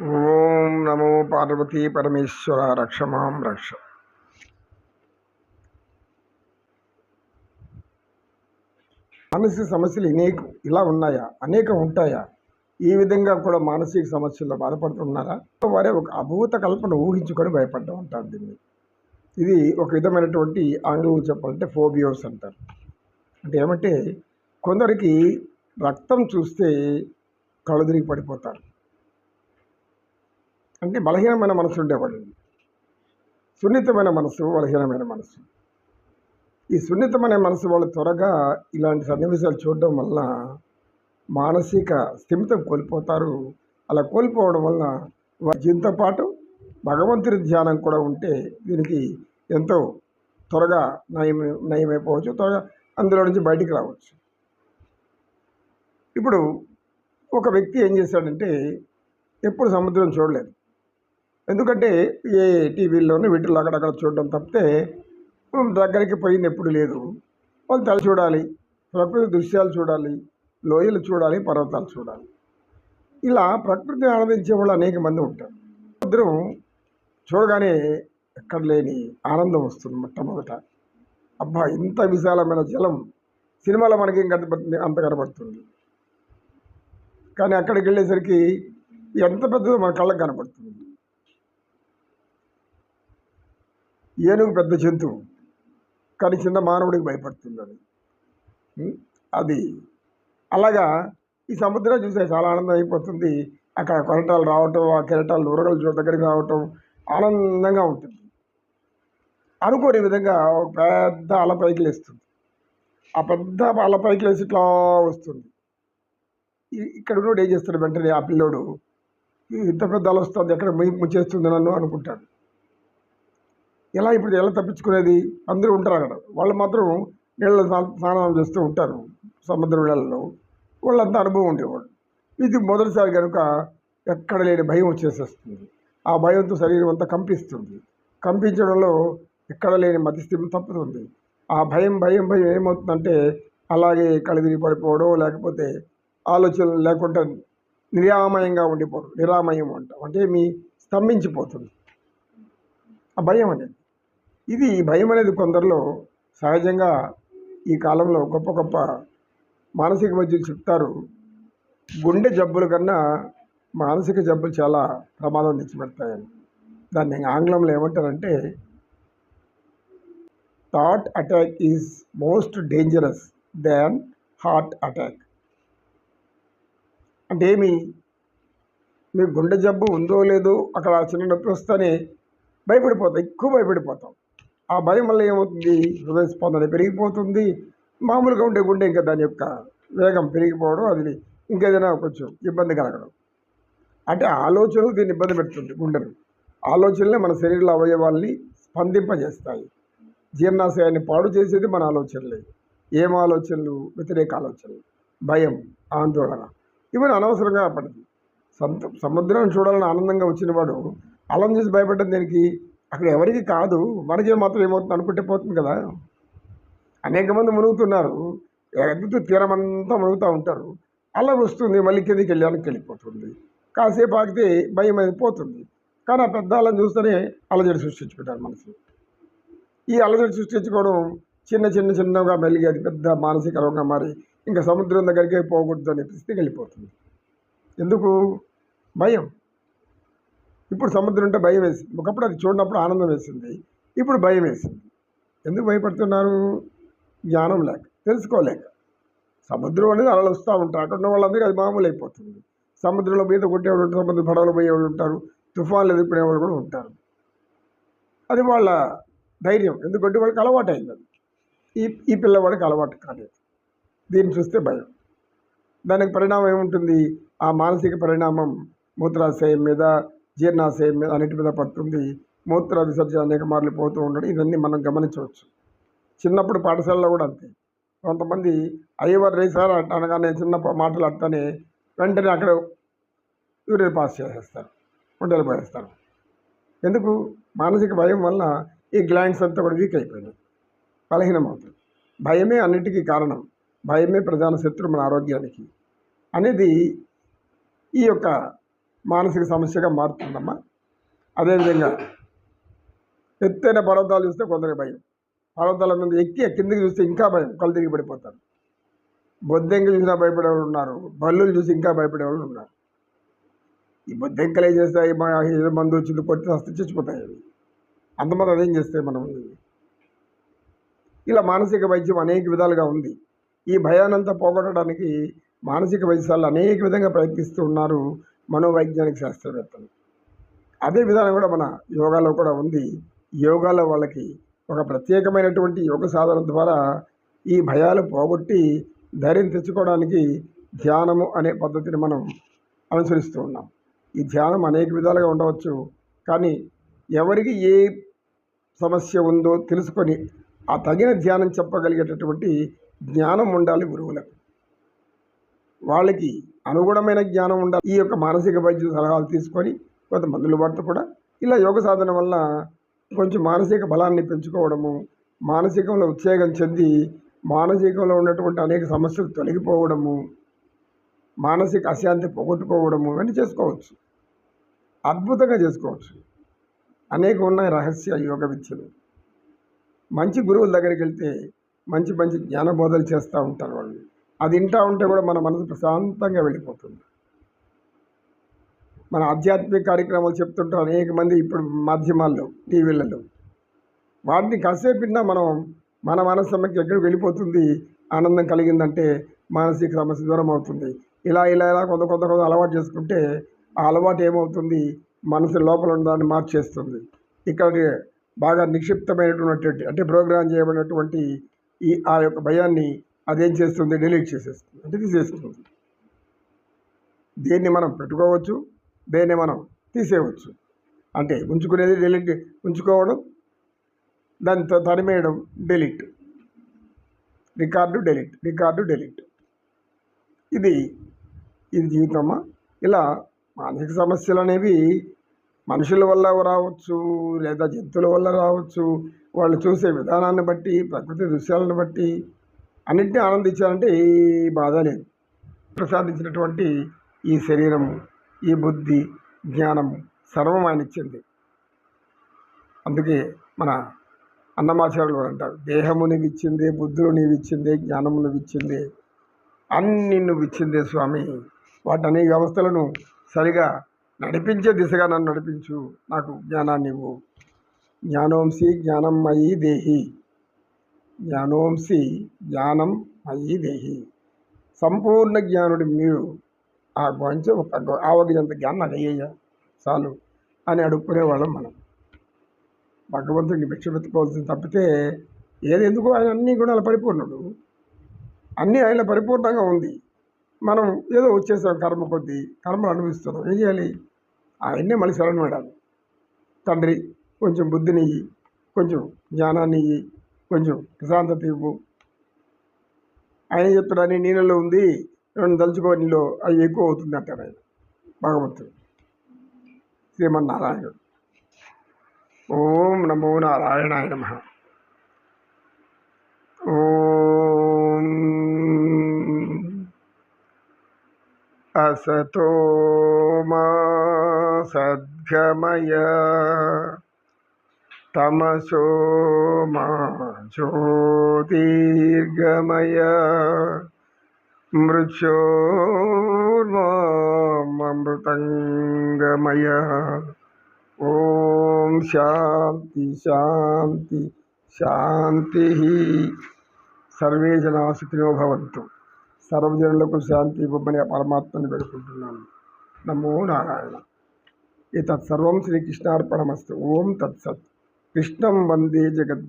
ఓం నమో పార్వతీ పరమేశ్వర రక్షమాం రక్ష. మానసిక సమస్యలు అనేక ఇలా ఉన్నాయా? అనేకం ఉంటాయా? ఈ విధంగా కూడా మానసిక సమస్యల్లో బాధపడుతున్నారా? వారే ఒక అభూత కల్పన ఊహించుకొని భయపడ్డం అంటారు దీన్ని. ఇది ఒక విధమైనటువంటి ఆంగ్లంలో చెప్పాలంటే ఫోబియోస్ అంటారు. అంటే ఏమంటే కొందరికి రక్తం చూస్తే కళ్ళు తిరిగి పడిపోతారు. అంటే బలహీనమైన మనసు ఉండేవాడు. సున్నితమైన మనసు బలహీనమైన మనసు. ఈ సున్నితమైన మనసు వాళ్ళు త్వరగా ఇలాంటి సన్నివేశాలు చూడడం వల్ల మానసిక స్థిమితం కోల్పోతారు. అలా కోల్పోవడం వల్ల వారి జీవితంతో పాటు భగవంతుడి ధ్యానం కూడా ఉంటే దీనికి ఎంతో త్వరగా నయం నయమైపోవచ్చు త్వరగా అందులో నుంచి బయటికి రావచ్చు. ఇప్పుడు ఒక వ్యక్తి ఏం చేశాడంటే ఎప్పుడు సముద్రం చూడలేదు. ఎందుకంటే ఏ టీవీల్లోనూ వీటిల్లో అక్కడక్కడ చూడడం తప్పితే దగ్గరికి పోయింది ఎప్పుడు లేదు. వాళ్ళు తల చూడాలి ప్రకృతి దృశ్యాలు చూడాలి లోయలు చూడాలి పర్వతాలు చూడాలి. ఇలా ప్రకృతిని ఆనందించే వాళ్ళు అనేక మంది ఉంటారు. సముద్రం చూడగానే ఎక్కడ లేని ఆనందం వస్తుంది మొట్టమొదట. అబ్బా ఇంత విశాలమైన జలం సినిమాలో మనకి ఇంకా అంత కనబడుతుంది కానీ అక్కడికి వెళ్ళేసరికి ఎంత పెద్దదో మన కళ్ళకు కనబడుతుంది ఏనుగు పెద్ద జంతువు కానీ చిన్న మానవుడికి భయపడుతుంది అది అది. అలాగా ఈ సముద్రం చూసే చాలా ఆనందం అయిపోతుంది. అక్కడ కొరటాలు రావటం ఆ కెరటాలు ఉరగలు చోట దగ్గరికి రావటం ఆనందంగా ఉంటుంది. అనుకోని విధంగా ఒక పెద్ద అల పైకి లేస్తుంది. ఆ పెద్ద అల పైకి లేచి ఇట్లా వస్తుంది. ఇక్కడ ఉన్నోడు ఏం చేస్తాడు వెంటనే ఆ పిల్లోడు ఇంత పెద్ద అల వస్తుంది ఎక్కడ ముంచేస్తుంది నన్ను? అనుకుంటాడు. ఎలా ఇప్పుడు ఎలా తప్పించుకునేది? అందరూ ఉంటారు అక్కడ. వాళ్ళు మాత్రం నీళ్ళలో స్నానం చేస్తూ ఉంటారు. సముద్ర నీళ్ళలో వాళ్ళంతా అనుభవం ఉండేవాళ్ళు. ఇది మొదటిసారి కనుక ఎక్కడ లేని భయం వచ్చేసేస్తుంది. ఆ భయంతో శరీరం అంతా కంపిస్తుంది. కంపించడంలో ఎక్కడ లేని మతిస్థితి తప్పుతుంది. ఆ భయం భయం భయం ఏమవుతుందంటే అలాగే కళ్ళు పడిపోవడం లేకపోతే ఆలోచనలు లేకుండా నిరామయంగా ఉండిపోవడం నిరామయం అంటాం. అంటే మీ స్తంభించిపోతుంది. ఆ భయం అనేది. ఇది భయం అనేది కొందరిలో సహజంగా ఈ కాలంలో గొప్ప గొప్ప మానసిక వైద్యులు చెప్తారు. గుండె జబ్బుల కన్నా మానసిక జబ్బులు చాలా ప్రమాదం తెచ్చిపెడతాయని. దాన్ని ఆంగ్లంలో ఏమంటారంటే thought attack is most dangerous than heart attack అంటే ఏమి? మీకు గుండె జబ్బు ఉందో లేదో అక్కడ చిన్న నొప్పి వస్తేనే భయపడిపోతాం ఎక్కువ భయపడిపోతాం. ఆ భయం వల్ల ఏమవుతుంది? హృదయ స్పందన పెరిగిపోతుంది. మామూలుగా ఉండే గుండె ఇంకా దాని యొక్క వేగం పెరిగిపోవడం అది ఇంకేదైనా కొంచెం ఇబ్బంది కలగడం. అంటే ఆలోచనలు దీన్ని ఇబ్బంది పెడుతుంది గుండెను. ఆలోచనలే మన శరీరంలో అవయవాల్ని స్పందింపజేస్తాయి. జీర్ణాశయాన్ని పాడు చేసేది మన ఆలోచనలే. ఏం ఆలోచనలు? వ్యతిరేక ఆలోచనలు. భయం ఆందోళన. ఇవన్నీ అనవసరంగా పడింది సంత సముద్రం చూడాలని ఆనందంగా వచ్చిన వాడు అలం చూసి భయపడ్డం దీనికి? అక్కడ ఎవరికి కాదు. మనకి మాత్రం ఏమవుతుంది అనుకుంటే పోతుంది కదా. అనేక మంది మునుగుతున్నారు. ఎదుగుతూ తీరమంతా మునుగుతూ ఉంటారు. అలా వస్తుంది మళ్ళీ కిందికి వెళ్ళడానికి వెళ్ళిపోతుంది. కాసేపు ఆగితే భయం అనేది పోతుంది. కానీ ఆ పెద్ద అలా చూస్తేనే అలజడి సృష్టించుకుంటారు మనసు. ఈ అలజడి సృష్టించుకోవడం చిన్న చిన్న చిన్నగా మెలిగి అది పెద్ద మానసిక రోగంగా మారి ఇంకా సముద్రం దగ్గరికి పోకూడదు అనే పరిస్థితికి వెళ్ళిపోతుంది. ఎందుకు? భయం. ఇప్పుడు సముద్రం అంటే భయం వేసింది. ఒకప్పుడు అది చూడనప్పుడు ఆనందం వేసింది. ఇప్పుడు భయం వేసింది. ఎందుకు భయపడుతున్నారు? జ్ఞానం లేక తెలుసుకోలేక. సముద్రం అనేది అలలు వస్తూ ఉంటారు. అక్కడ ఉన్న వాళ్ళందరికీ అది మామూలు అయిపోతుంది సముద్రంలో మీద కొట్టేవాళ్ళు ఉంటారు సముద్ర పడవలు పోయేవాళ్ళు ఉంటారు తుఫాన్లు ఎదుర్కొనేవాళ్ళు కూడా ఉంటారు. అది వాళ్ళ ధైర్యం. ఎందుకంటే వాళ్ళకి అలవాటు అయింది అది. ఈ ఈ పిల్లవాడికి అలవాటు కాలేదు. దీన్ని చూస్తే భయం. దానికి పరిణామం ఏముంటుంది? ఆ మానసిక పరిణామం మూత్రాశయం మీద జీర్ణాశయం మీద అన్నిటి మీద పడుతుంది మూత్ర విసర్జన అనేక మార్లు పోతూ ఉండడం ఇవన్నీ మనం గమనించవచ్చు. చిన్నప్పుడు పాఠశాలలో కూడా అంతే. కొంతమంది అయ్యవారు రేసారు అనగానే చిన్న మాటలు అంటానే వెంటనే అక్కడ యూరియన్ పాస్ చేసేస్తారు ఉండలు పోయేస్తారు. ఎందుకు? మానసిక భయం వల్ల ఈ గ్లాండ్స్ అంతా కూడా వీక్ అయిపోయినాయి. బలహీనమవుతుంది భయమే అన్నిటికీ కారణం. భయమే ప్రధాన శత్రు మన ఆరోగ్యానికి. అనేది ఈ యొక్క మానసిక సమస్యగా మారుతుందమ్మా. అదేవిధంగా ఎత్తైన పర్వతాలు చూస్తే కొందరికి భయం. పర్వతాల మీద ఎక్కి కిందకి చూస్తే ఇంకా భయం కళ్ళు తిరిగి పడిపోతారు. బొద్దెంక చూసినా భయపడేవాళ్ళు ఉన్నారు బల్లులు చూసి ఇంకా భయపడేవాళ్ళు ఉన్నారు. ఈ బొద్దెంకలు ఏం చేస్తాయి? మా ఏదో మందు వచ్చింది కొట్టి వస్తే చచ్చిపోతాయి అవి. అంతమంది అదేం చేస్తాయి మనం? ఇలా మానసిక వైద్యం అనేక విధాలుగా ఉంది. ఈ భయానంతా పోగొట్టడానికి మానసిక వైద్యశాలలు అనేక విధంగా ప్రయత్నిస్తూ ఉన్నారు. మనోవైజ్ఞానిక శాస్త్రవేత్తలు. అదే విధానం కూడా మన యోగాలో కూడా ఉంది. యోగాలో వాళ్ళకి ఒక ప్రత్యేకమైనటువంటి యోగ సాధన ద్వారా ఈ భయాలు పోగొట్టి ధైర్యం తెచ్చుకోవడానికి ధ్యానము అనే పద్ధతిని మనం అనుసరిస్తూ ఉన్నాం. ఈ ధ్యానం అనేక విధాలుగా ఉండవచ్చు. కానీ ఎవరికి ఏ సమస్య ఉందో తెలుసుకొని ఆ తగిన ధ్యానం చెప్పగలిగేటటువంటి జ్ఞానం ఉండాలి గురువులకు. వాళ్ళకి అనుగుణమైన జ్ఞానం ఉండాలి. ఈ యొక్క మానసిక వైద్య సలహాలు తీసుకొని కొంత మందులు వాడుతూ కూడా ఇలా యోగ సాధన వల్ల కొంచెం మానసిక బలాన్ని పెంచుకోవడము మానసికంలో ఉత్సేగం చెంది మానసికంలో ఉన్నటువంటి అనేక సమస్యలు తొలగిపోవడము మానసిక అశాంతి పోగొట్టుకోవడము అని చేసుకోవచ్చు. అద్భుతంగా చేసుకోవచ్చు. అనేక ఉన్నాయి రహస్య యోగ విద్యలు. మంచి గురువుల దగ్గరికి వెళ్తే మంచి మంచి జ్ఞానబోధలు చేస్తూ ఉంటారు వాళ్ళు. అది వింటూ ఉంటే కూడా మన మనసు ప్రశాంతంగా వెళ్ళిపోతుంది. మన ఆధ్యాత్మిక కార్యక్రమాలు చెప్తుంటారు అనేక మంది ఇప్పుడు మాధ్యమాల్లో టీవీలలో. వాటిని కాసేపు విన్నా మనం మన మనస్సమ్మకి ఎక్కడికి వెళ్ళిపోతుంది ఆనందం కలిగిందంటే మానసిక సమస్య దూరం అవుతుంది. ఇలా ఇలా ఇలా కొంత కొంత కొంత అలవాటు చేసుకుంటే ఆ అలవాటు ఏమవుతుంది? మనసు లోపల ఉన్నదాన్ని మార్చేస్తుంది. ఇక్కడ బాగా నిక్షిప్తమైనటువంటి అంటే ప్రోగ్రామ్ చేయబడినటువంటి ఈ ఆ యొక్క భయాన్ని అదేం చేస్తుంది? డిలీట్ చేసేస్తుంది. అంటే తీసేస్తుంది దేన్ని మనం పెట్టుకోవచ్చు దేన్ని మనం తీసేయవచ్చు. అంటే ఉంచుకునేది డిలీట్ ఉంచుకోవడం దాంతో తరిమేయడం delete. Record delete record delete. ఇది ఇది జీవితమా? ఇలా మానసిక సమస్యలు అనేవి మనుషుల వల్ల రావచ్చు లేదా జంతువుల వల్ల రావచ్చు. వాళ్ళు చూసే విధానాన్ని బట్టి ప్రకృతి దృశ్యాలను బట్టి అన్నింటినీ ఆనందించాలంటే ఏ బాధ లేదు. ప్రసాదించినటువంటి ఈ శరీరము ఈ బుద్ధి జ్ఞానము సర్వం ఆయన ఇచ్చింది. అందుకే మన అన్నమాచార్యులు అంటారు దేహము నీవు బుద్ధులు నీవు ఇచ్చిందే జ్ఞానము నువ్వు ఇచ్చిందే అన్ని నువ్వు ఇచ్చిందే స్వామి. వాటి అనేక వ్యవస్థలను సరిగా నడిపించే దిశగా నన్ను నడిపించు. నాకు జ్ఞానాన్ని ఇవ్వు జ్ఞానోంసి జ్ఞానం మయి దేహి. జ్ఞానోంసి జ్ఞానం అయ్యి దేహి. సంపూర్ణ జ్ఞానుడు మీరు ఆ కొంచెం ఒక ఆవగింత జ్ఞానం నాకు చాలు అని అడుక్కునేవాళ్ళం మనం. భగవంతుడిని భిక్ష పెట్టుకోవాల్సింది తప్పితే ఏది ఎందుకు ఆయన అన్ని గుణాల పరిపూర్ణుడు. అన్నీ ఆయన పరిపూర్ణంగా ఉంది. మనం ఏదో వచ్చేసాం కర్మ కొద్దీ కర్మలు అనుభవిస్తున్నాం. ఏం చేయాలి? ఆయన్నే మళ్ళీ శరణ్ తండ్రి కొంచెం బుద్ధిని కొంచెం జ్ఞానాన్ని కొంచెం ప్రశాంతత ఇవ్వు. ఆయన చెప్తాడని నీళ్ళలో ఉంది రెండు తలుచుకో నీళ్ళు అవి ఎక్కువ అవుతుంది అంటాడు ఆయన భగవంతుడు. శ్రీమన్నారాయణుడు. ఓం నమో నారాయణాయ నమ. ఓం అసతో మా సద్గమయ తమసోమా జ్యోతిర్గమయ మృత్యోర్మృతంగమయ ఓం శాంతి శాంతి శాంతి సర్వే జనా సుఖినో భవంతు సర్వజనులకు శాంతి ఇవ్వమని పరమాత్మని పెడుకుంటున్నాను నమో నారాయణ. ఈ తత్సర్వం శ్రీకృష్ణార్పణమస్తు ఓం తత్సత్. कृष्णम वंदे जगत